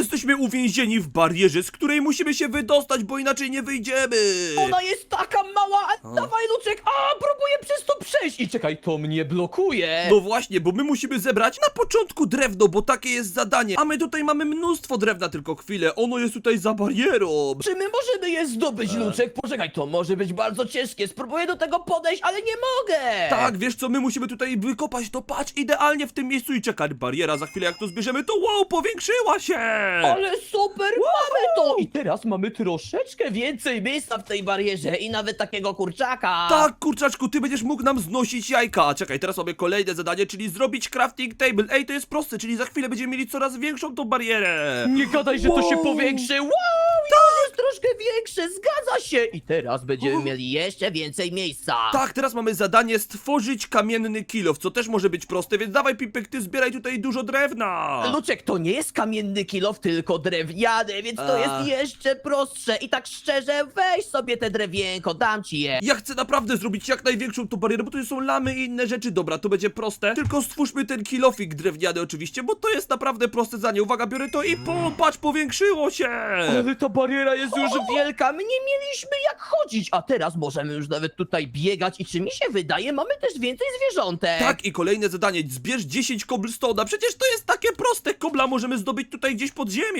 tutaj jesteśmy uwięzieni w barierze, z której musimy się wydostać, bo inaczej nie wyjdziemy. Ona jest taka mała, a dawaj Luczek, a próbuję przez to przejść i czekaj, to mnie blokuje. No właśnie, bo my musimy zebrać na początku drewno, bo takie jest zadanie. A my tutaj mamy mnóstwo drewna, tylko chwilę, ono jest tutaj za barierą. Czy my możemy je zdobyć, Luczek? Poczekaj, to może być bardzo ciężkie. Spróbuję do tego podejść, ale nie mogę! Tak, wiesz co, my musimy tutaj wykopać to, patrz, idealnie w tym miejscu i czekać. Bariera za chwilę jak to zbierzemy, to wow, powiększyła się! Ale super, mamy to! I teraz mamy troszeczkę więcej miejsca w tej barierze i nawet takiego kurczaka. Tak, kurczaczku, ty będziesz mógł nam znosić jajka. Czekaj, teraz mamy kolejne zadanie, czyli zrobić crafting table. Ej, to jest proste, czyli za chwilę będziemy mieli coraz większą tą barierę. Nie gadaj, że to się Wow. powiększy. Wow, to jest troszkę większe, zgadza się. I teraz będziemy mieli jeszcze więcej miejsca. Tak, teraz mamy zadanie stworzyć kamienny kilof, co też może być proste, więc dawaj, Pipek, ty zbieraj tutaj dużo drewna. Luczek, to nie jest kamienny kilof, tylko drewniany, więc to A. jest jeszcze prostsze. I tak szczerze, weź sobie te drewienko, dam ci je. Ja chcę naprawdę zrobić jak największą tą barierę, bo tu są lamy i inne rzeczy. Dobra, to będzie proste. Tylko stwórzmy ten kilofik drewniany oczywiście, bo to jest naprawdę proste zadanie. Uwaga, biorę to i popatrz, powiększyło się! Ale ta bariera jest już wielka, my nie mieliśmy jak chodzić, a teraz możemy już nawet tutaj biegać i czy mi się wydaje, mamy też więcej zwierzątek. Tak, i kolejne zadanie. Zbierz 10 cobblestone'a. Przecież to jest takie proste. Kobla możemy zdobyć tutaj gdzieś pod ziemią.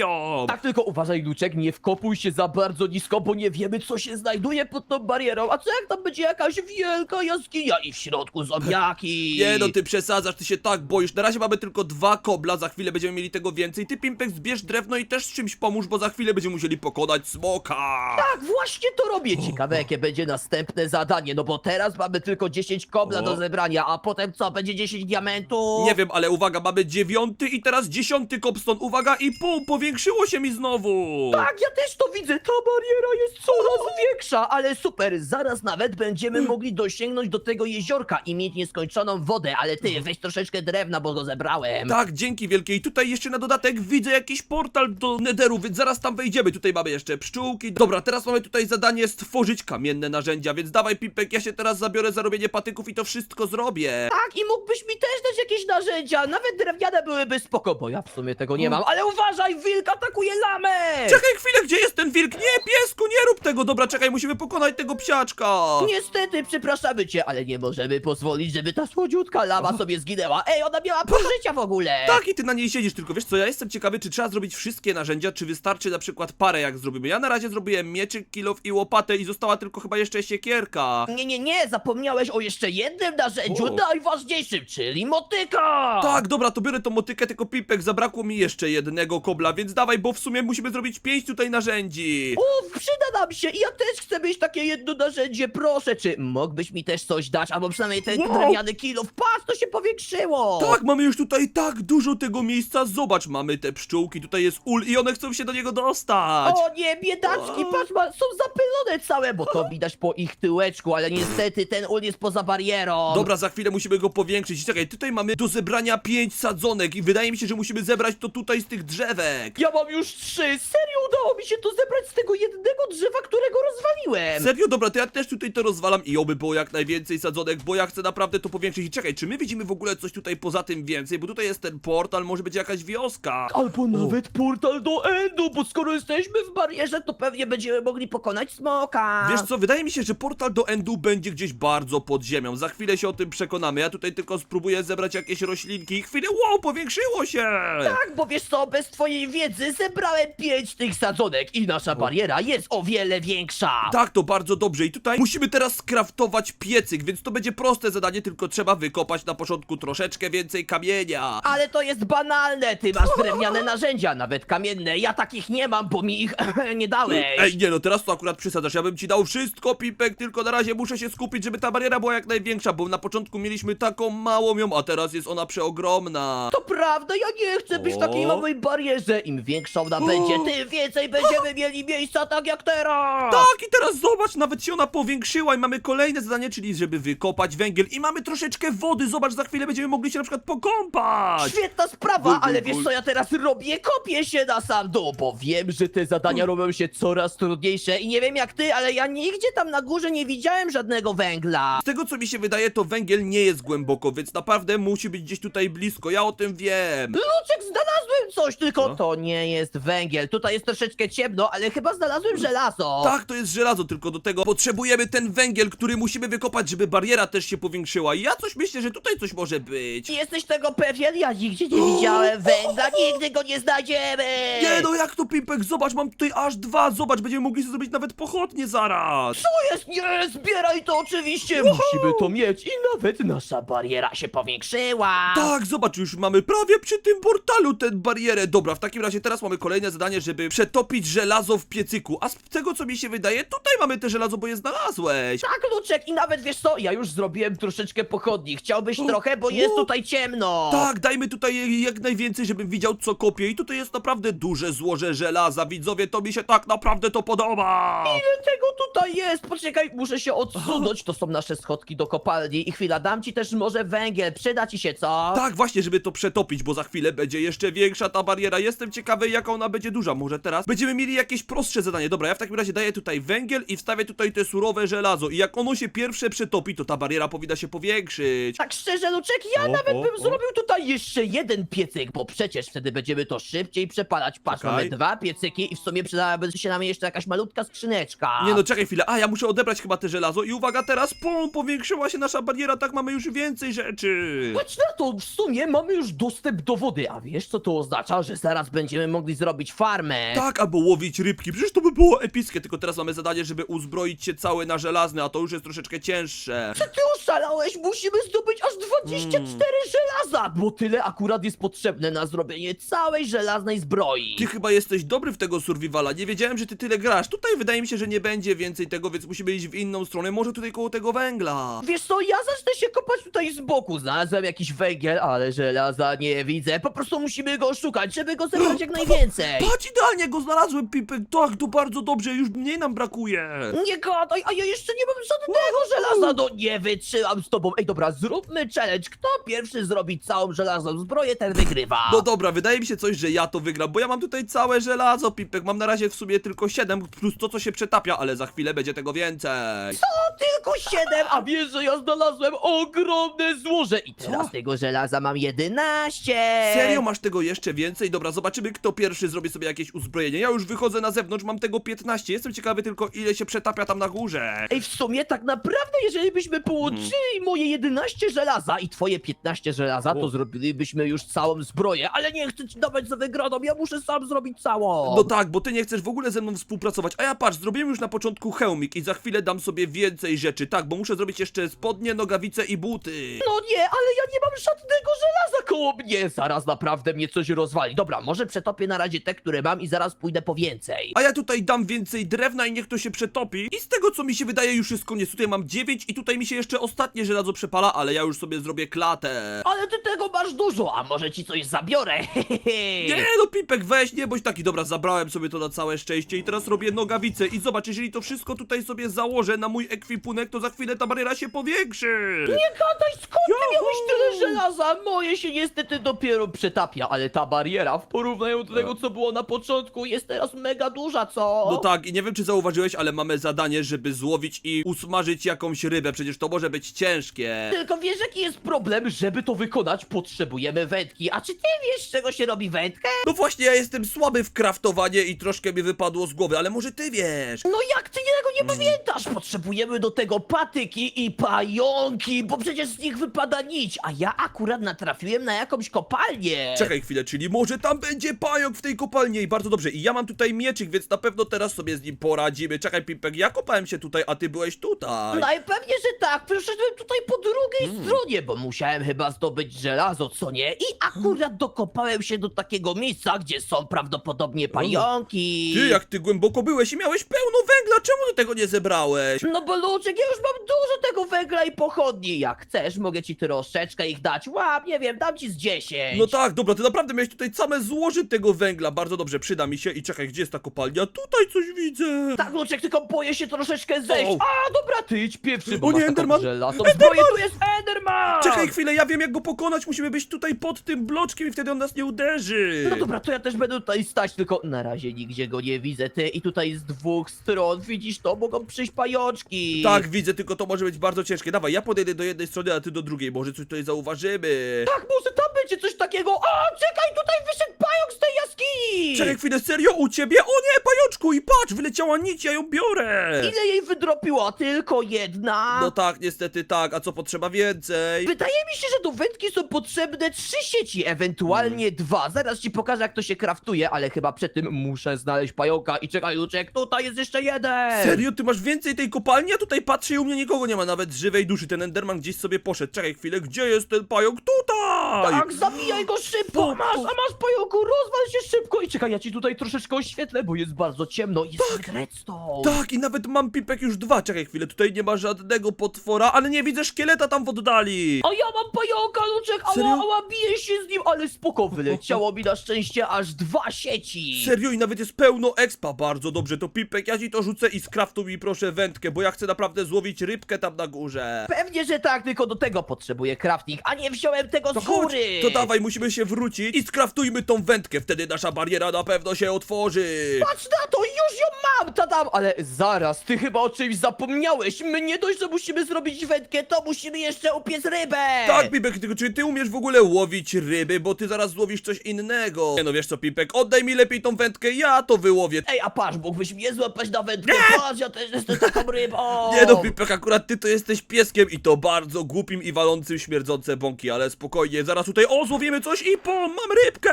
Tak, tylko uważaj, Luczek, nie wkopuj się za bardzo nisko, bo nie wiemy, co się znajduje pod tą barierą. A co jak tam będzie jakaś wielka jaskinia i w środku zombiaki? Nie no, ty przesadzasz, ty się tak boisz. Na razie mamy tylko dwa kobla, za chwilę będziemy mieli tego więcej. Ty, Pimpek, zbierz drewno i też z czymś pomóż, bo za chwilę będziemy musieli pokonać smoka. Tak, właśnie to robię. Ciekawe, jakie będzie następne zadanie, no bo teraz mamy tylko 10 kobla O. do zebrania, a potem co, będzie 10 diamentów? Nie wiem, ale uwaga, mamy dziewiąty i teraz dziesiąty cobstone. Uwaga, i pół, powiększyło się mi znowu. Tak, ja też to widzę, ta bariera jest coraz większa, ale super, zaraz nawet będziemy Mm. mogli dosięgnąć do tego jeziorka i mieć nieskończoną wodę, ale ty, Mm. weź troszeczkę drewna, bo go zebrałem. Tak, dzięki wielkie. I tutaj jeszcze na dodatek widzę jakiś portal do Netheru, więc zaraz tam wejdziemy. Tutaj mamy jeszcze pszczółki. Dobra, teraz mamy tutaj zadanie stworzyć kamienne narzędzia, więc dawaj Pipek, ja się teraz zabiorę za robienie patyków i to wszystko zrobię. Tak, i mógłbyś mi też dać jakieś narzędzia, nawet drewniane byłyby spoko, bo ja w sumie tego nie mam, ale uważaj, wilk atakuje lamę! Czekaj chwilę, gdzie jest ten wilk? Nie, piesku, nie rób tego. Dobra, czekaj, musimy pokonać tego psiaczka. Niestety, przepraszamy cię, ale nie możemy pozwolić, żeby ta słodziutka lama sobie zginęła. Ej, ona miała pół życia w ogóle! Tak, i ty na niej siedzisz, tylko wiesz co, ja jestem ciekawy, czy trzeba zrobić wszystkie narzędzia, czy wystarczy na przykład parę jak zrobimy. Ja na razie zrobiłem mieczyk, kilof i łopatę i została tylko chyba jeszcze siekierka. Nie, nie, nie, zapomniałeś o jeszcze jednym narzędziu, O. najważniejszym, czyli motyka! Tak, dobra, to biorę tą motykę, tylko Pipek, zabrakło mi jeszcze jednego kobla, więc dawaj, bo w sumie musimy zrobić pięć tutaj narzędzi. O, przyda nam się i ja też chcę mieć takie jedno narzędzie, proszę, czy mógłbyś mi też coś dać, albo przynajmniej ten Wow. drewniany kilo, patrz, to się powiększyło! Tak, mamy już tutaj tak dużo tego miejsca, zobacz, mamy te pszczółki, tutaj jest ul i one chcą się do niego dostać. O nie, biedaczki, patrz, ma, są zapylone całe, bo to widać po ich tyłeczku, ale niestety ten ul jest poza barierą. Dobra, za chwilę musimy go powiększyć. Czekaj, tutaj mamy do zebrania pięć sadzonek i wydaje mi się, że musimy zebrać to tutaj z tych drzewek. Ja mam już trzy, serio udało mi się to zebrać z tego jednego drzewa, którego rozwaliłem. Serio? Dobra, to ja też tutaj to rozwalam i oby było jak najwięcej sadzonek, bo ja chcę naprawdę to powiększyć. I czekaj, czy my widzimy w ogóle coś tutaj poza tym więcej? Bo tutaj jest ten portal, może być jakaś wioska. Albo nawet portal do Endu, bo skoro jesteśmy w barierze, to pewnie będziemy mogli pokonać smoka. Wiesz co, wydaje mi się, że portal do Endu będzie gdzieś bardzo pod ziemią. Za chwilę się o tym przekonamy. Ja tutaj tylko spróbuję zebrać jakieś roślinki i chwilę, wow, powiększyło się! Tak, bo wiesz co, bez twojej wiedzy zebrałem pięć tych sadzonek i nasza bariera jest o wiele większa. Tak, to bardzo dobrze. I tutaj musimy teraz skraftować piecyk, więc to będzie proste zadanie, tylko trzeba wykopać na początku troszeczkę więcej kamienia. Ale to jest banalne, ty masz drewniane narzędzia, nawet kamienne, ja takich nie mam, bo mi ich nie dałeś. Ej, nie no, teraz to akurat przesadzasz. Ja bym ci dał wszystko, Pipek, tylko na razie muszę się skupić, żeby ta bariera była jak największa, bo na początku mieliśmy taką małą ją, a teraz jest ona przeogromna. To prawda, ja nie chcę być w O. takiej małej barierze. Im większa ona będzie, tym więcej będziemy mieli miejsca tak jak teraz. Tak, i teraz zobacz, nawet się ona powiększyła i mamy kolejne zadanie, czyli żeby wykopać węgiel i mamy troszeczkę wody. Zobacz, za chwilę będziemy mogli się na przykład pokąpać. Świetna sprawa, ale wiesz co ja teraz robię? Kopię się na sam dół, bo wiem, że te zadania robią się coraz trudniejsze i nie wiem jak ty, ale ja nigdzie tam na górze nie widziałem żadnego węgla. Z tego co mi się wydaje, to węgiel nie jest głęboko, więc naprawdę musi być gdzieś tutaj blisko, ja o tym wiem. Luczek, znalazłem coś, tylko Co? to nie jest węgiel. Tutaj jest troszeczkę ciemno, ale chyba znalazłem żelazo. Tak, to jest żelazo, tylko do tego potrzebujemy ten węgiel, który musimy wykopać, żeby bariera też się powiększyła. I ja coś myślę, że tutaj coś może być. Jesteś tego pewien? Ja nigdzie nie widziałem węgla, nigdy go nie znajdziemy! Nie no, jak to Pimpek? Zobacz, mam tutaj aż dwa, zobacz, będziemy mogli sobie zrobić nawet pochodnie zaraz. To jest, nie, zbieraj to oczywiście! Musimy to mieć i nawet nasza bariera się powiększyła! Tak, zobacz, już mamy prawie przy tym portalu tę barierę. Dobra, w takim razie teraz mamy kolejne zadanie, żeby przetopić żelazo w piecyku. A z tego, co mi się wydaje, tutaj mamy te żelazo, bo je znalazłeś. Tak, Luczek, i nawet wiesz co, ja już zrobiłem troszeczkę pochodni. Chciałbyś O, trochę, bo jest o. tutaj ciemno. Tak, dajmy tutaj jak najwięcej, żebym widział, co kopię. I tutaj jest naprawdę duże złoże żelaza. Widzowie, to mi się tak naprawdę to podoba. Ile tego tutaj jest? Poczekaj, muszę się odsunąć. To są nasze schodki do kopalni. I chwila, dam ci też może węgiel. Przyda ci się, co? Tak, właśnie, żeby to przetopić, bo za chwilę będzie jeszcze większa ta bariera. Jestem ciekawy, jaka ona będzie duża. Może teraz będziemy mieli jakieś prostsze zadanie. Dobra, ja w takim razie daję tutaj węgiel i wstawię tutaj te surowe żelazo. I jak ono się pierwsze przetopi, to ta bariera powinna się powiększyć. Tak szczerze, Luczek, ja O, nawet o, bym o. zrobił tutaj jeszcze jeden piecyk, bo przecież wtedy będziemy to szybciej przepalać. Patrz, Czekaj. mamy dwa piecyki i w sumie przydałaby się nam jeszcze jakaś malutka skrzyneczka. Nie no, czekaj chwilę. A, ja muszę odebrać chyba te żelazo. I uwaga, teraz pum, powiększyła się nasza bariera, tak mamy już więcej rzeczy. Patrz na to, w sumie mamy już dostęp do wody, a wiesz co to oznacza? Że zaraz będziemy mogli zrobić farmę. Tak, albo łowić rybki. Przecież to by było epickie, tylko teraz mamy zadanie, żeby uzbroić się cały na żelazny, a to już jest troszeczkę cięższe. Czy ty oszalałeś? Musimy zdobyć aż 24 Mm. żelaza, bo tyle akurat jest potrzebne na zrobienie całej żelaznej zbroi. Ty chyba jesteś dobry w tego survivala. Nie wiedziałem, że ty tyle grasz. Tutaj wydaje mi się, że nie będzie więcej tego, więc musimy iść w inną stronę. Może tutaj koło tego węgla. Wiesz co, ja zacznę się kopać tutaj z boku. Znalazłem jakiś węgiel, ale żelaza nie widzę. Po prostu musimy go szukać, żeby go zebrać jak najwięcej. Patrz, idealnie go znalazłem, Pipek. Tak, to bardzo dobrze, już mniej nam brakuje. Nie gadaj, a ja jeszcze nie mam żadnego żelaza, no nie wytrzymam z tobą. Ej, dobra, zróbmy challenge. Kto pierwszy zrobi całą żelazną zbroję, ten wygrywa. No dobra, wydaje mi się coś, że ja to wygram, bo ja mam tutaj całe żelazo, Pipek. Mam na razie w sumie tylko 7, plus to, co się przetapia, ale za chwilę będzie tego więcej. O, tylko siedem, a wiesz, że ja znalazłem ogromne złoże i teraz Co? tego żelaza mam 11. Serio, masz tego jeszcze więcej? Dobra, zobaczymy, kto pierwszy zrobi sobie jakieś uzbrojenie. Ja już wychodzę na zewnątrz, mam tego 15. Jestem ciekawy tylko, ile się przetapia tam na górze. Ej, w sumie tak naprawdę, jeżeli byśmy połączyli moje 11 żelaza i twoje 15 żelaza, to O. zrobilibyśmy już całą zbroję, ale nie chcę ci dawać za wygraną, ja muszę sam zrobić całą. No tak, bo ty nie chcesz w ogóle ze mną współpracować. A ja patrz, zrobiłem już na początku hełmik i za chwilę dam sobie więcej rzeczy. Tak, bo muszę zrobić jeszcze spodnie, nogawice i buty. No nie, ale ja nie mam żadnego żelaza koło mnie. Zaraz naprawdę mnie coś rozwali. Dobra, może przetopię na razie te, które mam i zaraz pójdę po więcej. A ja tutaj dam więcej drewna i niech to się przetopi. I z tego co mi się wydaje już jest koniec. Tutaj mam 9 i tutaj mi się jeszcze ostatnie żelazo przepala, ale ja już sobie zrobię klatę. Ale ty tego masz dużo, a może ci coś zabiorę? Nie no Pipek, weź, nie bądź taki. Dobra, zabrałem sobie to na całe szczęście i teraz robię nogawice. I zobacz, jeżeli to wszystko tutaj sobie założę na mój ekwipunek, to za chwilę ta bariera się powiększy. Nie gadaj, skąd ty Juhu! miałeś tyle żelaza? Moje się niestety dopiero przetapia, ale ta bariera w porównaniu do tego, co było na początku, jest teraz mega duża, co? No tak, i nie wiem czy zauważyłeś, ale mamy zadanie, żeby złowić i usmażyć jakąś rybę, przecież to może być ciężkie. Tylko wiesz, jaki jest problem? Żeby to wykonać, potrzebujemy wędki. A czy ty wiesz, z czego się robi wędkę? No właśnie, ja jestem słaby w kraftowanie i troszkę mi wypadło z głowy, ale może ty wiesz? No jak ty tego nie Mm. pamiętasz? Potrzebujemy do tego patyki i pająki, bo przecież z nich wypada nić, a ja akurat natrafiłem na jakąś kopalnię. Czekaj chwilę, czyli może tam będzie pająk w tej kopalni i bardzo dobrze. I ja mam tutaj mieczyk, więc na pewno teraz sobie z nim poradzimy. Czekaj, Pipek, ja kopałem się tutaj, a ty byłeś tutaj. Najpewniej, że tak. Przeszedłem tutaj po drugiej Mm. stronie, bo musiałem chyba zdobyć żelazo, co nie? I akurat dokopałem się do takiego miejsca, gdzie są prawdopodobnie pająki. Ty, jak ty głęboko byłeś i miałeś pełno węgla, czemu ty tego nie zebrałeś? No bo Luczek, ja już mam dużo tego węgla i pochodni. Jak chcesz, mogę ci troszeczkę ich dać. Łap, nie wiem, dam ci z 10. No tak, dobra, ty naprawdę miałeś tutaj same złoże tego węgla. Bardzo dobrze, przyda mi się. I czekaj, gdzie jest ta kopalnia? Tutaj coś widzę. Tak, Luczek, tylko boję się troszeczkę zejść. O. A, dobra, ty idź pierwszy, bo O nie, masz taką Enderman! żelazną zbroję. Tu jest Enderman! Czekaj chwilę, ja wiem jak go pokonać. Musimy być tutaj pod tym bloczkiem i wtedy on nas nie uderzy. No dobra, to ja też będę tutaj stać, tylko na razie nigdzie tego nie widzę. Ty i tutaj z dwóch stron, widzisz to, mogą przyjść pajączki. Tak, widzę, tylko to może być bardzo ciężkie. Dawaj, ja podejdę do jednej strony, a ty do drugiej. Może coś tutaj zauważymy. Tak, może tam będzie coś takiego. A, czekaj, tutaj wyszedł pająk z tej jaskini! Czekaj chwilę, serio? U ciebie? O nie, pajączku! I patrz, wyleciała nić, ja ją biorę! Ile jej wydropiła? Tylko jedna? No tak, niestety tak. A co potrzeba więcej? Wydaje mi się, że do wędki są potrzebne trzy sieci, ewentualnie Mm. dwa. Zaraz ci pokażę, jak to się kraftuje, ale chyba przed tym muszę znaleźć pająka. I czekaj, Luczek, tutaj jest jeszcze jeden! Serio? Ty masz więcej tej kopalni? Ja tutaj patrzę i u mnie nikogo nie ma, nawet żywej duszy. Ten Enderman gdzieś sobie poszedł. Czekaj chwilę, gdzie jest ten pająk? Tutaj! Tak, zabijaj go szybko! Po- Masz, a masz pająku, rozwal się szybko! I czekaj, ja ci tutaj troszeczkę oświetlę, bo jest bardzo ciemno. Jest tak. redstone. Tak, i nawet mam pipek już dwa. Czekaj chwilę, tutaj nie ma żadnego potwora, ale nie widzę szkieleta tam w oddali. A ja mam pająka, Luczek, ała, Serio? ała, biję się z nim, ale spoko, wyleciało mi na szczęście aż dwa sieci. Serio i nawet jest pełno expa, bardzo dobrze, to Pipek, ja ci to rzucę i skraftuj mi proszę wędkę, bo ja chcę naprawdę złowić rybkę tam na górze. Pewnie, że tak, tylko do tego potrzebuję crafting, a nie wziąłem tego To z chodź, góry. to dawaj, musimy się wrócić i skraftujmy tą wędkę, wtedy nasza bariera na pewno się otworzy. Patrz na to, już ją mam, tadam! Ale zaraz, ty chyba o czymś zapomniałeś. My nie dość, że musimy zrobić wędkę, to musimy jeszcze upiec rybę! Tak, Pipek, tylko czy ty umiesz w ogóle łowić ryby, bo ty zaraz złowisz coś innego. Nie no, wiesz co, Pipek, oddaj mi lepiej tą wędkę, ja to wyłowię. Ej, a patrz, mógłbyś mnie złapać na wędkę, patrz, ja też jestem taką rybą! Nie no, Pipek, akurat ty to jesteś pieskiem i to bardzo głupim i walącym śmierdzące bąki, ale spokojnie, zaraz tutaj, o, złowimy coś i po, mam rybkę!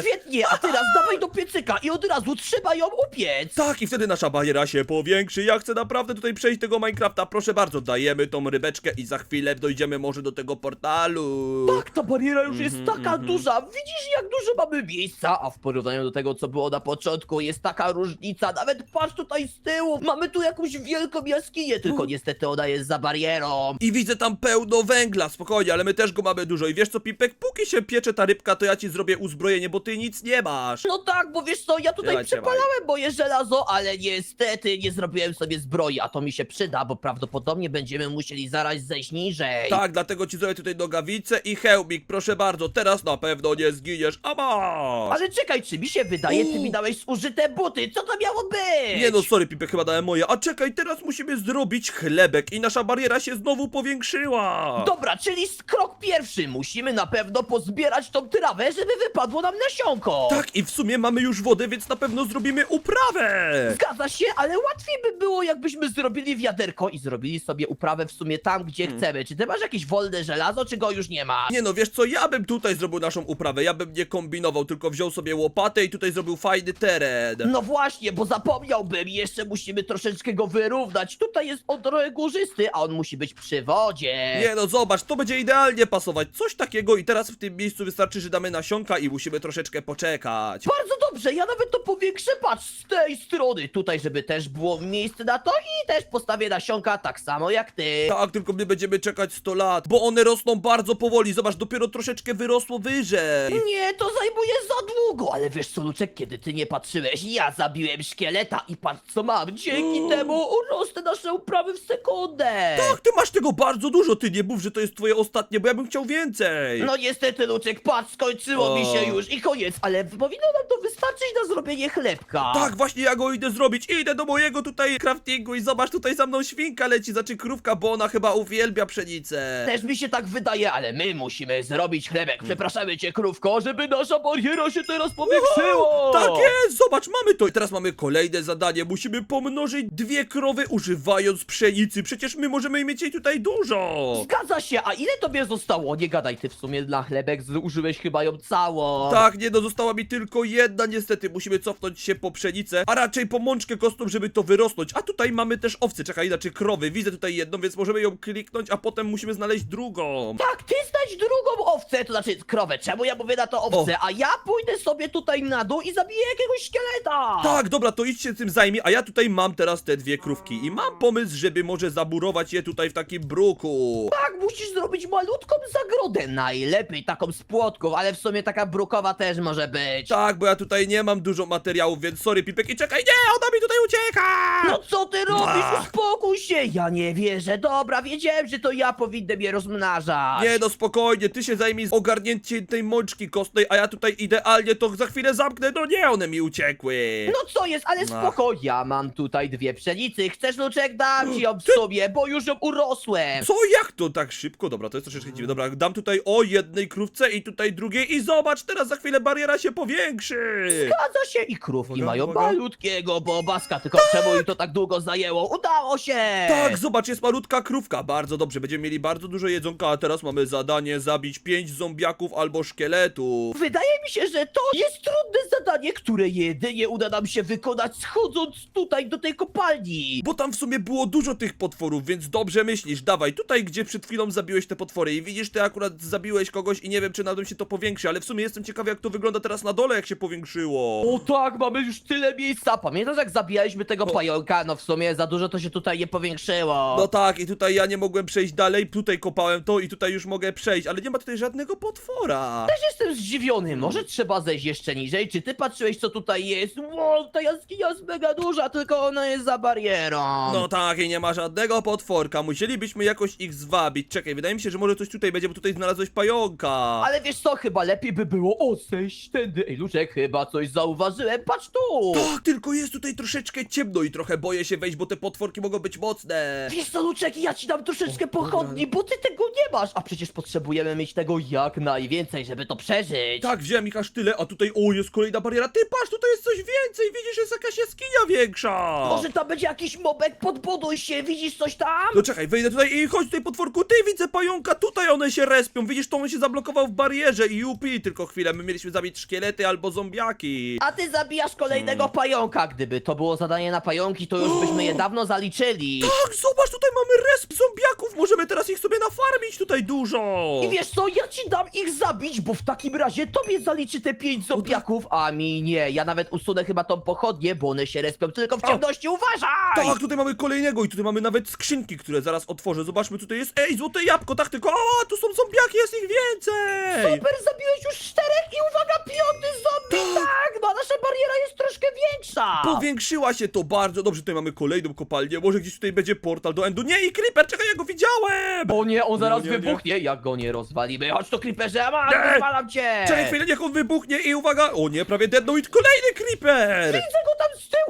Świetnie, a teraz dawaj do piecyka i od razu trzeba ją upiec! Tak, i wtedy nasza bariera się powiększy. Ja chcę naprawdę tutaj przejść tego Minecrafta. Proszę bardzo, dajemy tą rybeczkę i za chwilę dojdziemy może do tego portalu. Tak, ta bariera już jest Mhm, taka mhm. duża. Widzisz, jak dużo mamy miejsca, a w porównaniu do tego, co było na początku, jest taka różnica. Nawet patrz tutaj z tyłu, mamy tu jakąś wielką jaskinię, tylko niestety ona jest za barierą. I widzę tam pełno węgla, spokojnie, ale my też go mamy dużo. I wiesz co, Pipek, póki się piecze ta rybka, to ja ci zrobię uzbrojenie, bo ty nic nie masz. No tak, bo wiesz co, ja tutaj Trzymaj, trzymaj. przepalałem moje żelazo, ale niestety nie zrobiłem sobie zbroi, a to mi się przyda, bo prawdopodobnie będziemy musieli zaraz zejść niżej. Tak, dlatego ci zrobię tutaj nogawice i hełmik, proszę bardzo. Teraz na pewno nie zginiesz, a masz. Ale czekaj, czy mi się wydaje, ty mi dałeś zużyte buty, co to miało być? Nie no, sorry Pipek, chyba dałem moje. A czekaj, teraz musimy zrobić chlebek i nasza bariera się znowu powiększyła. Dobra, czyli z- krok pierwszy. Musimy na pewno pozbierać tą trawę, żeby wypadło nam nasionko. Tak, i w sumie mamy już wodę, więc na pewno zrobimy uprawę. Zgadza się, ale łatwiej by było, jakbyśmy zrobili wiaderko i zrobili sobie uprawę w sumie tam, gdzie Hmm. chcemy. Czy ty masz jakieś wolne żelazo, czy go już nie ma? Nie no, wiesz co, ja bym tutaj zrobił naszą uprawę, ja bym nie kombinował, tylko wziął sobie łopatę i tutaj zrobił fajny teren. No właśnie, bo zapomniałbym, jeszcze musimy troszeczkę go wyrównać. Tutaj jest on trochę górzysty, a on musi być przy wodzie. Nie no, zobacz, to będzie idealnie pasować, coś takiego i teraz w tym miejscu wystarczy, że damy nasionka i musimy troszeczkę poczekać. Bardzo dobrze, ja nawet to powiększę, patrz, z tej strony. Tutaj, żeby też było miejsce na to i też postawię nasionka tak samo jak ty. Tak, tylko my będziemy czekać 100 lat, bo one rosną bardzo powoli, zobacz, dopiero troszeczkę wyrosło wyżej. Nie, to zajmuje za długo, ale wiesz co, Luczek, kiedy ty nie patrzyłeś, ja zabiłem szkieleta i patrz co mam. Dzięki temu urosnę nasze uprawy w sekundę. Tak, ty masz tego bardzo dużo, ty nie mów, że to jest twoje ostatnie, bo ja bym chciał więcej. No niestety, Luczek, patrz, skończyło mi się już i koniec, ale powinno nam to wystarczyć na zrobienie chlebka. Tak, właśnie ja go idę zrobić. Idę do mojego tutaj craftingu i zobacz, tutaj za mną świnka leci, znaczy krówka, bo ona chyba uwielbia pszenicę. Też mi się tak wydaje, ale my musimy zrobić chlebek. Przepraszamy cię, krówko, żeby nasza bariera się teraz powiększyła. Tak jest, zobacz, mamy to. I teraz mamy kolejne zadanie. Musimy pomnożyć dwie krowy używając pszenicy. Przecież my możemy mieć jej tutaj dużo. Zgadza się, a ile tobie zostało? Nie gadaj, ty w sumie na chlebek zużyłeś chyba ją całą. Tak, nie no, została mi tylko jedna niestety. Musimy cofnąć się po pszenicę, a raczej po mączkę kostną, żeby to wyrosnąć. A tutaj mamy też owce, czekaj, inaczej krowy. Widzę tutaj jedną, więc możemy ją kliknąć, a potem musimy znaleźć drugą. Tak, ty znajdź drugą owcę, to znaczy krowę. Czemu ja mówię na to owcę? A ja pójdę sobie tutaj na dół i zabiję jakiegoś szkieleta. Tak, dobra, to idź się tym zajmie, a ja tutaj mam teraz te dwie krówki i mam pomysł, żeby może zaburować je tutaj w takim bruku. Tak, musisz zrobić malutką zagrodę. Najlepiej taką z płotków, ale w sumie taka brukowa też może być. Tak, bo ja tutaj nie mam dużo materiałów, więc sorry Pipek i czekaj, nie! ona mi tutaj ucieka! No co ty robisz? Ach. Uspokój się! Ja nie wierzę. Dobra, wiedziałem, że to ja powinnam je rozmnażać. Nie no spokojnie, ty się zajmij z ogarnięciem tej mączki kostnej, a ja tutaj idealnie to za chwilę zamknę, no nie, one mi uciekły. No co jest, ale Ach. spoko, ja mam tutaj dwie pszenicy. Chcesz Luczek? Dam ci ją w sobie, bo już ją urosłem. Co, jak to tak szybko? Dobra, to jest troszeczkę dziwne. Dobra, dam tutaj o jednej krówce i tutaj drugiej i zobacz, teraz za chwilę bariera się powiększy. Zgadza się i krówki Uwaga, mają uwaga. malutkiego bobaska, tylko czemu im to tak długo zajęło? Udało się! Tak, zobacz, jest malutka krówka. Bardzo dobrze, będziemy mieli bardzo dużo jedzonka, a teraz mamy zadanie zabić pięć zombiaków albo szkieletów. Wydaje mi się, że to jest trudne zadanie, które jedynie uda nam się wykonać schodząc tutaj do tej kopalni. Bo tam w sumie było dużo tych potworów, więc dobrze myślisz. Dawaj, tutaj gdzie przed chwilą zabiłeś te potwory i widzisz, ty akurat zabiłeś kogoś i nie wiem, czy na dole się to powiększy, ale w sumie jestem ciekawy, jak to wygląda teraz na dole, jak się powiększyło. O tak, mamy już tyle miejsca. Pamiętasz jak zabijaliśmy tego pająka? No w sumie za dużo to się tutaj nie powiększyło. No tak, i tutaj ja nie mogłem przejść dalej, tutaj kopałem to i tutaj już mogę przejść, ale nie ma tutaj żadnego potwora. Też jestem zdziwiony, może trzeba zejść jeszcze niżej? Czy ty patrzyłeś co tutaj jest? Wow, ta jaskinia jest mega duża, tylko ona jest za barierą. No tak, i nie ma żadnego potworka, musielibyśmy jakoś ich zwabić. Czekaj, wydaje mi się, że może coś tutaj będzie, bo tutaj znalazłeś pająka. Ale wiesz co, chyba lepiej by było o, zejść tędy. Ej, Luczek, chyba coś zauważyłem, patrz tu! Tak, tylko jest tutaj troszeczkę ciemno i trochę boję się wejść, bo te potworki mogą być mocne. Wiesz co, Luczek, ja ci dam troszeczkę pochodni, bo ty tego nie masz, a przecież potrzebujemy mieć tego jak najwięcej, żeby to przeżyć. Tak, wziąłem ich aż tyle, a tutaj, o, jest kolejna bariera. Ty patrz, tutaj jest coś więcej, widzisz, jest jakaś jaskinia większa. Może tam będzie jakiś mobek, podbuduj się, widzisz coś tam? No czekaj, wejdę tutaj i chodź tutaj potworku, ty widzę pająka, tutaj one się respią, widzisz, to on się zablokował w barierze i upi, tylko chwilę, my mieliśmy zabić szkielety albo zombiaki. A ty zabijasz kolejnego Hmm. pająka. Gdyby to było zadanie na pająki, to już byśmy je dawno zaliczyli. Tak, zobacz, tutaj mamy resp zombiaków, możemy teraz ich sobie nafarmić tutaj dużo. I wiesz co, ja ci dam ich zabić, bo w takim razie tobie zaliczy te pięć zombiaków, a mi nie. Ja nawet usunę chyba tą pochodnię, bo one się respią tylko w ciemności, uważaj! Tak, tutaj mamy kolejnego i tutaj mamy nawet skrzynki, które zaraz otworzę. Zobaczmy, tutaj jest, ej, złote jabłko, tak, tylko, a, tu są zombiaki, jest ich więcej. Super, zabiłeś już czterech i uwaga, piąty zombie, tak! No, nasza bariera jest troszkę większa! Powiększyła się to bardzo dobrze, tutaj mamy kolejną kopalnię, może gdzieś tutaj będzie portal do Endu. Nie, i Creeper, czekaj, ja go widziałem! O nie, on zaraz nie, nie. wybuchnie, jak go nie rozwalimy. Chodź tu, Creeperze, mam, Nie. rozwalam cię! Czekaj chwilę, niech on wybuchnie i uwaga, o nie, prawie deadnął i kolejny Creeper! Widzę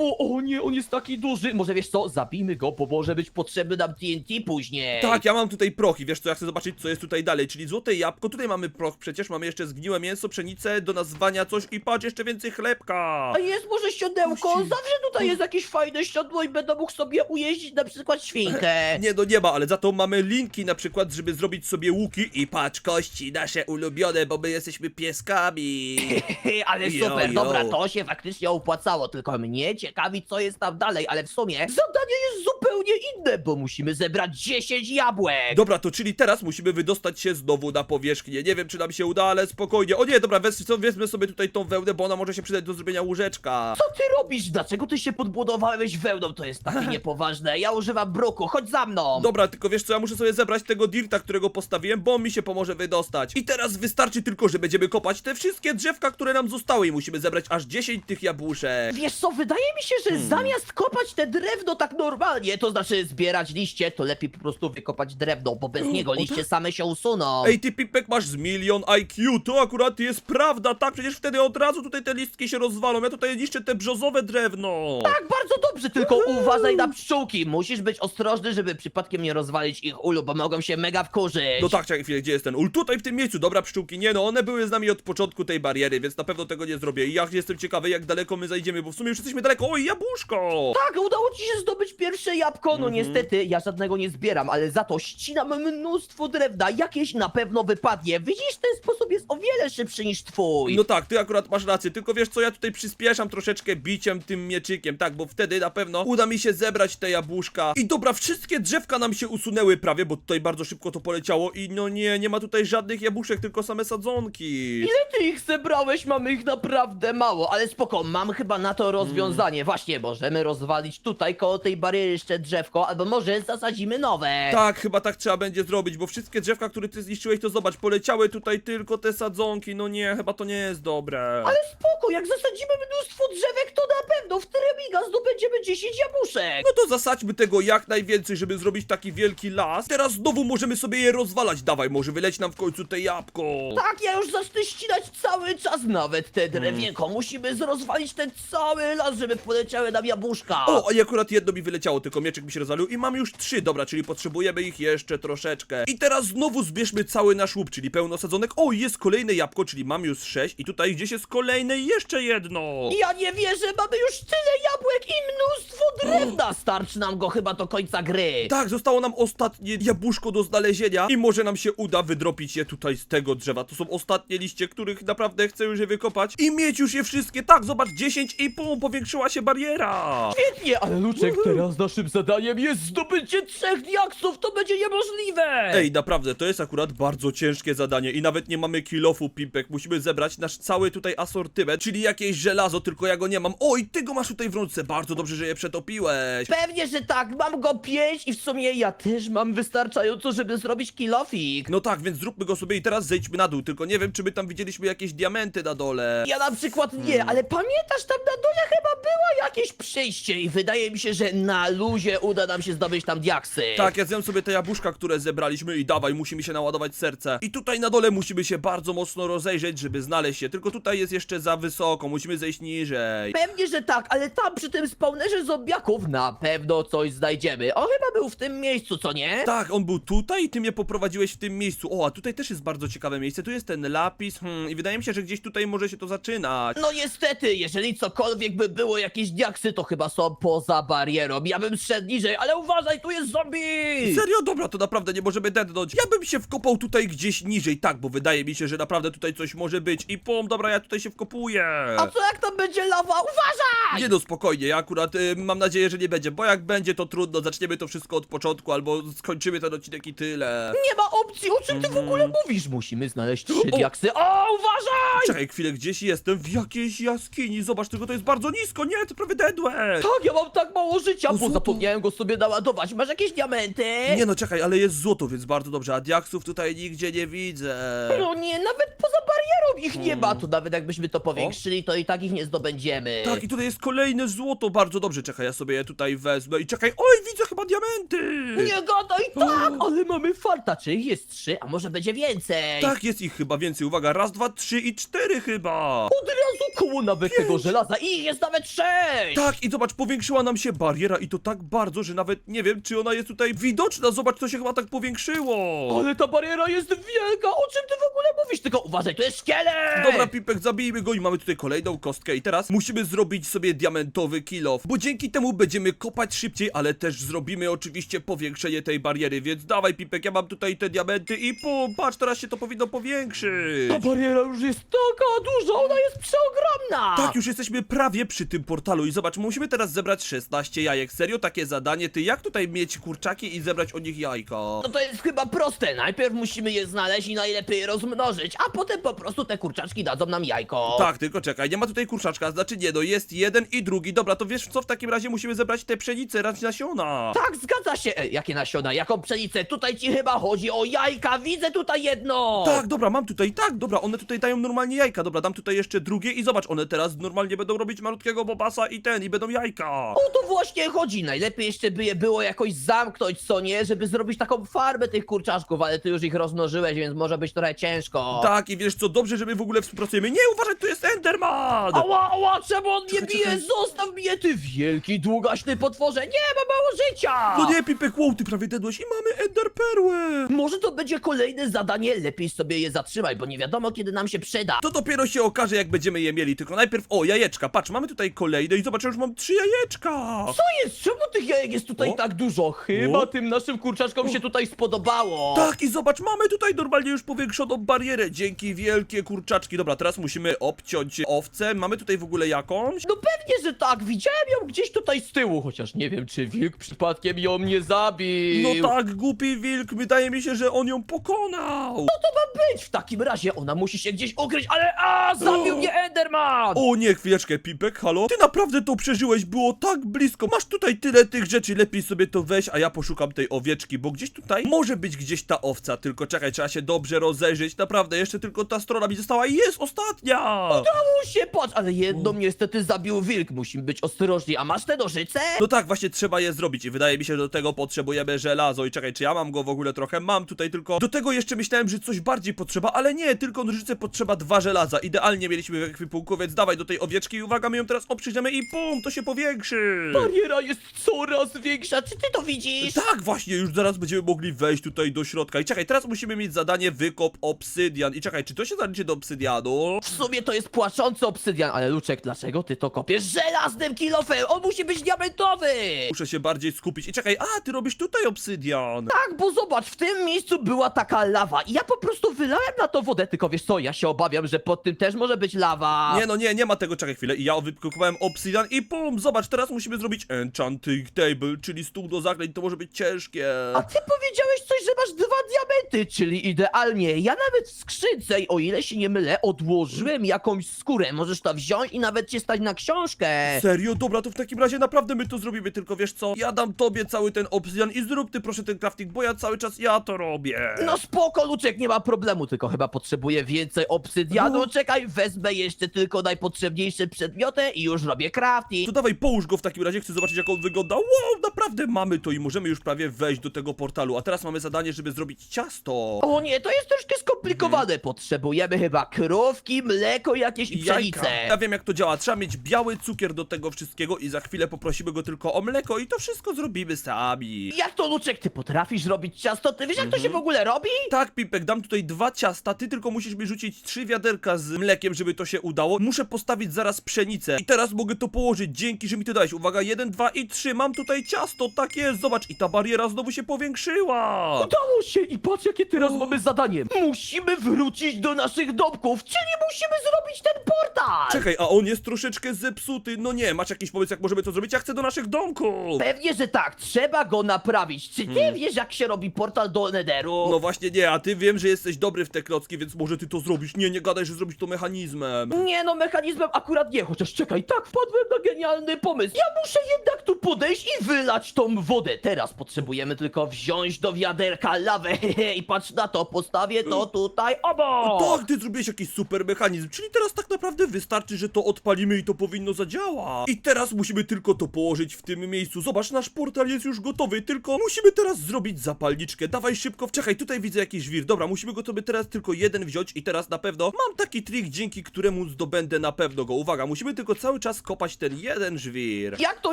tyłu! O nie, on jest taki duży! Może wiesz co, zabijmy go, bo może być potrzebny nam TNT później! Tak, ja mam tutaj proch i wiesz co, ja chcę zobaczyć co jest tutaj dalej, czyli złote jabłko, tutaj mamy proch, przecież mamy jeszcze zgniłe mięso, pszenicę, do nazwania coś i patrz, jeszcze więcej chlebka! A jest może siodełko? Zawsze tutaj jest jakieś fajne siodło i będę mógł sobie ujeździć na przykład świnkę. Nie do nieba, ale za to mamy linki na przykład, żeby zrobić sobie łuki i patrz kości, nasze ulubione, bo my jesteśmy pieskami. ale super, jo. dobra, to się faktycznie opłacało, tylko mnie ciekawi co jest tam dalej, ale w sumie zadanie jest zupełnie inne, bo musimy zebrać 10 jabłek! Dobra, to czyli teraz musimy wydostać się znowu na powierzchnię. Nie wiem, czy nam się uda, ale spokojnie. O nie, dobra, wez, co, wezmę sobie tutaj tą wełnę, bo ona może się przydać do zrobienia łóżeczka. Co ty robisz? Dlaczego ty się podbudowałeś wełną? To jest takie niepoważne. Ja używam bruku, chodź za mną! Dobra, tylko wiesz co, ja muszę sobie zebrać tego dirta, którego postawiłem, bo on mi się pomoże wydostać. I teraz wystarczy tylko, że będziemy kopać te wszystkie drzewka, które nam zostały i musimy zebrać aż 10 tych jabłuszek. Wiesz co, wydaje mi się, że Hmm. zamiast kopać te drewno tak normalnie, to znaczy zbierać liście, to lepiej po prostu wykopać drewno, bo bez niego o liście tak? same się usuną. Ej, ty Pipek masz z milion IQ, to akurat jest prawda, tak? Przecież wtedy od razu tutaj te listki się rozwalą, ja tutaj niszczę te brzozowe drewno. Tak, bardzo dobrze, tylko uważaj na pszczółki. Musisz być ostrożny, żeby przypadkiem nie rozwalić ich ulu, bo mogą się mega wkurzyć. No tak, czekaj chwilę, gdzie jest ten ul? Tutaj w tym miejscu, dobra pszczółki, nie no, one były z nami od początku tej bariery, więc na pewno tego nie zrobię. I ja jestem ciekawy, jak daleko my zajdziemy, bo w sumie już jesteśmy daleko. Oj, jabłuszko! Tak, udało ci się zdobyć pierwsze jabłko. No Mhm. niestety, ja żadnego nie zbieram, ale za to ścinam mnóstwo drewna. Jakieś na pewno wypadnie. Widzisz, ten sposób jest o wiele szybszy niż twój. No tak, ty akurat masz rację, tylko wiesz co, ja tutaj przyspieszam troszeczkę biciem tym mieczykiem, tak, bo wtedy na pewno uda mi się zebrać te jabłuszka. I dobra, wszystkie drzewka nam się usunęły prawie, bo tutaj bardzo szybko to poleciało i no nie, nie ma tutaj żadnych jabłuszek, tylko same sadzonki. Ile ty ich zebrałeś? Mamy ich naprawdę mało, ale spoko, mam chyba na to rozwiązanie. Właśnie, możemy rozwalić tutaj koło tej bariery jeszcze drzewko, albo może zasadzimy nowe. Tak, chyba tak trzeba będzie zrobić, bo wszystkie drzewka, które ty zniszczyłeś, to zobacz, poleciały tutaj tylko te sadzonki, no nie, chyba to nie jest dobre. Ale spoko, jak zasadzimy mnóstwo drzewek, to na pewno w Teremiga zdobędziemy znajdziemy 10 jabłuszek. No to zasadźmy tego jak najwięcej, żeby zrobić taki wielki las. Teraz znowu możemy sobie je rozwalać. Dawaj, może wyleć nam w końcu te jabłko. Tak, ja już zacznę ścinać cały czas, nawet te drewienko. Musimy rozwalić ten cały las, żeby poleciały nam jabłuszka. O, a i akurat jedno mi wyleciało, tylko mieczek mi się rozwalił i mam już trzy, dobra, czyli potrzebujemy ich jeszcze troszeczkę. I teraz znowu zbierzmy cały nasz łup, czyli pełno sadzonek. O, jest kolejne jabłko, czyli mam już sześć i tutaj gdzieś jest kolejne jeszcze jedno. Ja nie wierzę, mamy już tyle jabłek i mnóstwo drewna. Starczy nam go chyba do końca gry. Tak, zostało nam ostatnie jabłuszko do znalezienia i może nam się uda wydropić je tutaj z tego drzewa. To są ostatnie liście, których naprawdę chcę już je wykopać i mieć już je wszystkie. Tak, zobacz, 10 i pół powiększyła się bariera. Świetnie, ale Luczek, teraz naszym zadaniem jest zdobycie trzech diaksów, to będzie niemożliwe! Ej, naprawdę, to jest akurat bardzo ciężkie zadanie i nawet nie mamy kilofu, Pimpek. Musimy zebrać nasz cały tutaj asortyment, czyli jakieś żelazo, tylko ja go nie mam. O, i ty go masz tutaj w rączce. Bardzo dobrze, że je przetopiłeś. Pewnie, że tak, mam go pięć i w sumie ja też mam wystarczająco, żeby zrobić kilofik. No tak, więc zróbmy go sobie i teraz zejdźmy na dół, tylko nie wiem, czy my tam widzieliśmy jakieś diamenty na dole. Ja na przykład nie, ale pamiętasz, tam na dole chyba było jakieś przejście i wydaje mi się, że na luzie uda nam się zdobyć tam diaksy. Tak, ja zjem sobie te jabłuszka, które zebraliśmy i dawaj, musimy się naładować serce. I tutaj na dole musimy się bardzo mocno rozejrzeć, żeby znaleźć je, tylko tutaj jest jeszcze za wysoko, musimy zejść niżej. Pewnie, że tak, ale tam przy tym spawnerze zombiaków na pewno coś znajdziemy. On chyba był w tym miejscu, co nie? Tak, on był tutaj i ty mnie poprowadziłeś w tym miejscu. O, a tutaj też jest bardzo ciekawe miejsce. Tu jest ten lapis, hmm, i wydaje mi się, że gdzieś tutaj może się to zaczynać. No niestety, jeżeli cokolwiek by było jakieś diaksy, to chyba są poza barierą. Ja bym szedł niżej, ale uważaj, tu jest zombie! Serio? Dobra, to naprawdę nie możemy dednąć. Ja bym się wkopał tutaj gdzieś niżej, tak, bo wydaje mi się, że naprawdę tutaj coś może być. I pom, dobra, ja tutaj się wkopuję. A co jak tam będzie lawa? Uważaj! Nie no, spokojnie, ja akurat y, mam nadzieję, że nie będzie, bo jak będzie to trudno, zaczniemy to wszystko od początku, albo skończymy ten odcinek i tyle. Nie ma opcji, o czym ty w ogóle mówisz? Musimy znaleźć trzy O! diaksy. O, uważaj! Czekaj chwilę, gdzieś jestem w jakiejś jaskini, zobacz, tylko to jest bardzo nisko, nie, ty prawie dedłeś. Tak, ja mam tak mało życia, O, bo złoto. zapomniałem go sobie naładować. Masz jakieś diamenty? Nie no, czekaj, ale jest złoto, więc bardzo dobrze, a diaksów tutaj nigdzie nie widzę. No nie, nawet poza barierą ich nie ma. To nawet jakbyśmy to powiększyli, to i tak ich nie zdobędziemy. Tak, i tutaj jest kolejne złoto, bardzo dobrze, czekaj, ja sobie je tutaj wezmę i czekaj, oj, widzę chyba diamenty! Nie gadaj, tak, ale mamy farta. Czy ich jest trzy, a może będzie więcej? Tak, jest ich chyba więcej, uwaga, raz, dwa, trzy i cztery chyba! Od razu koło nawet tego żelaza i ich jest nawet sześć! Tak, i zobacz, powiększyła nam się bariera i to tak bardzo, że nawet nie wiem, czy ona jest tutaj widoczna, zobacz, to się chyba tak powiększyło! Ale ta bariera jest wielka, o czym ty w ogóle mówisz? Tylko uważaj, to jest szkielet! Dobra, Pipek, zabijmy go i mamy tutaj kolejną kostkę i teraz musimy zrobić sobie diamentowy kill off, bo dzięki temu będziemy kopać szybciej, ale też zrobimy oczywiście powiększenie tej bariery, więc dawaj, Pipek, ja mam tutaj te diamenty i pum, patrz, teraz się to powinno powiększyć! Ta bariera już jest taka duża, ona jest przeogromna! Tak, już jesteśmy prawie przy tym portalu i zobacz, musimy teraz zebrać 16 jajek. Serio takie zadanie? Ty jak tutaj mieć kurczaki i zebrać o nich jajka? No to jest chyba proste. Najpierw musimy je znaleźć i najlepiej je rozmnożyć, a potem po prostu te kurczaczki dadzą nam jajko. Tak, tylko czekaj, nie ma tutaj kurczaczka, znaczy nie, no jest jeden i drugi. Dobra, to wiesz co, w takim razie musimy zebrać te pszenice, raz nasiona. Tak, zgadza się. E, jakie nasiona, jaką pszenicę? Tutaj ci chyba chodzi o jajka. Widzę tutaj jedno. Tak, dobra, mam tutaj, tak, dobra, one tutaj dają normalnie jajka, dobra, dam tutaj jeszcze drugie i zobacz, one teraz normalnie będą robić malutkiego bobasa i ten, i będą jajka. O to właśnie chodzi. Najlepiej jeszcze by je było jakoś zamknąć, co nie? Żeby zrobić taką farmę tych kurczaczków, ale ty już ich rozmnożyłeś, więc może być trochę ciężko. Tak, i wiesz co, dobrze, że my w ogóle współpracujemy. Nie, uważaj, tu jest Enderman! Ała, ała, czemu on mnie Czekaj, bije? czekaj. Zostaw mnie, ty wielki, długaśny potworze. Nie, ma mało życia. No nie, Pipek, wow, ty prawie dedłeś i mamy Enderperłę! Może to będzie kolejne zadanie, lepiej sobie je zatrzymaj, bo nie wiadomo kiedy nam się przyda. To dopiero się okaże, jak będziemy je mieli. Tylko najpierw, o, jajeczka. Patrz, mamy tutaj kolejne i zobacz, ja już mam trzy jajeczka. Co jest? Czemu tych jajek jest tutaj O. tak dużo? Chyba O. tym naszym kurczaczkom się tutaj spodobało. Tak, i zobacz, mamy tutaj normalnie już powiększoną barierę. Dzięki wielkie kurczaczki. Dobra, teraz musimy obciąć owce. Mamy tutaj w ogóle jakąś? No pewnie, że tak. Widziałem ją gdzieś tutaj z tyłu, chociaż nie wiem, czy wilk przypadkiem ją nie zabił. No tak, głupi wilk, wydaje mi się, że on ją pokonał. Co to ma być? W takim razie ona musi się gdzieś ukryć, ale a, zabił mnie Enderman! O nie, chwileczkę, Pipek, halo? Ty naprawdę to przeżyłeś, było tak blisko. Masz tutaj tyle tych rzeczy, lepiej sobie to weź, a ja poszukam tej owieczki, bo gdzieś tutaj może być gdzieś ta owca, tylko czekaj, trzeba się dobrze rozejrzeć, naprawdę, jeszcze tylko ta strona mi została i jest ostatnia! Udało się, patrz, ale jedną niestety zabił wilk. Musimy być ostrożni. A masz te nożyce? No tak, właśnie trzeba je zrobić i wydaje mi się, że do tego potrzebujemy żelazo i czekaj, czy ja mam go w ogóle trochę? Mam tutaj tylko... Do tego jeszcze myślałem, że coś bardziej potrzeba, ale nie, tylko nożyce potrzeba dwa żelaza. Idealnie mieliśmy w ekwipunku, więc dawaj do tej owieczki i uwaga, my ją teraz i pum, to się powiększy! Bariera jest coraz większa. Czy ty to widzisz? Tak, właśnie, już zaraz będziemy mogli wejść tutaj do środka. I czekaj, teraz musimy mieć zadanie wykop obsydian. I czekaj, czy to się zaliczy do obsydianu? W sumie to jest płaczący obsydian, ale Luczek, dlaczego ty to kopiesz żelaznym kilofem? On musi być diamentowy! Muszę się bardziej skupić. I czekaj, a, ty robisz tutaj obsydian. Tak, bo zobacz, w tym miejscu była taka lawa i ja po prostu wylałem na to wodę, tylko wiesz co, ja się obawiam, że pod tym też może być lawa. Nie no, nie, nie ma tego, czekaj chwilę. I ja wykopałem obsydian i pum, zobacz, teraz musimy zrobić enchanting table, czyli stół do zaklęć, to może być ciężkie. A ty powiedziałeś coś, że masz dwa diamenty, czyli idealnie. Ja nawet w skrzynce, i o ile się nie mylę, odłożyłem jakąś skórę. Możesz to wziąć i nawet cię stać na książkę. Serio? Dobra, to w takim razie naprawdę my to zrobimy, tylko wiesz co? Ja dam tobie cały ten obsydian i zrób ty proszę ten crafting, bo ja cały czas ja to robię. No spoko, Luczek, nie ma problemu, tylko chyba potrzebuję więcej obsydianu. No. Czekaj, wezmę jeszcze tylko najpotrzebniejsze przedmioty i już robię crafting. To dawaj, połóż go w takim razie, chcę zobaczyć jak on wygląda. Wow, naprawdę mamy to i możemy już prawie wejść do tego portalu. A teraz mamy zadanie, żeby zrobić ciasto. O nie, to jest troszkę skomplikowane. Potrzebujemy chyba krówki, mleko jakieś i Jajka. pszenicę. Ja wiem jak to działa, trzeba mieć biały cukier do tego wszystkiego i za chwilę poprosimy go tylko o mleko i to wszystko zrobimy sami. Jak to, Luczek, ty potrafisz robić ciasto? Ty wiesz, jak to się w ogóle robi? Tak, Pipek, dam tutaj dwa ciasta, ty tylko musisz mi rzucić trzy wiaderka z mlekiem, żeby to się udało. Muszę postawić zaraz pszenicę i teraz mogę to położyć, dzięki, że mi to dałeś. Uwaga, jeden, dwa i trzy, mam tutaj ciasto, tak jest, zobacz, i ta bariera znowu się powiększyła. Udało się i patrz jakie teraz mamy zadanie. Musimy wrócić do naszych domków, czyli musimy zrobić ten portal. Czekaj, a on jest troszeczkę zepsuty, no nie, masz jakiś pomysł, jak możemy to zrobić? Ja chcę do naszych domków. Pewnie, że tak, trzeba go naprawić. Czy ty wiesz, jak się robi portal do Netheru? Hmm. No właśnie nie, a ty wiem, że jesteś dobry w te klocki, więc może ty to zrobisz. Nie, nie gadaj, że zrobisz to mechanizmem. Nie no, mechanizmem akurat nie, chociaż czekaj, tak wpadłem na genialny pomysł. Ja muszę jednak tu podejść i wylać tą wodę. Teraz potrzebujemy tylko wziąć do wiaderka lawę i patrz na to, postawię to tutaj obok. Tak, ty zrobiłeś jakiś super mechanizm, czyli teraz tak naprawdę wystarczy, że to odpalimy i to powinno zadziałać. I teraz musimy tylko to położyć w tym miejscu. Zobacz, nasz portal jest już gotowy, tylko musimy teraz zrobić zapalniczkę. Dawaj szybko, czekaj, tutaj widzę jakiś żwir. Dobra, musimy go sobie teraz tylko jeden wziąć i teraz na pewno mam taki trik, dzięki któremu zdobędę na pewno go. Uwaga, musimy tylko cały czas kopać ten jeden żwir. Jak to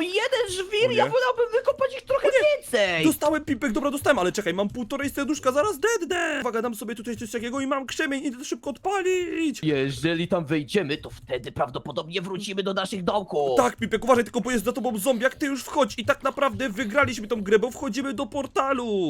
jeden O żwir? nie. Ja wolałbym wykopać ich trochę więcej. Dostałem pipek, dobra, dostałem, ale czekaj, mam półtorej serduszka, zaraz dednę. Uwaga, dam sobie tutaj coś takiego i mam krzemień, idę to szybko odpalić. Jeżeli tam wejdziemy, to wtedy prawdopodobnie wrócimy do naszych domków. Tak, Pipek, uważaj, tylko bo jest za tobą zombiak, ty już wchodź i tak naprawdę wygraliśmy tą grę, bo wchodzimy do portalu.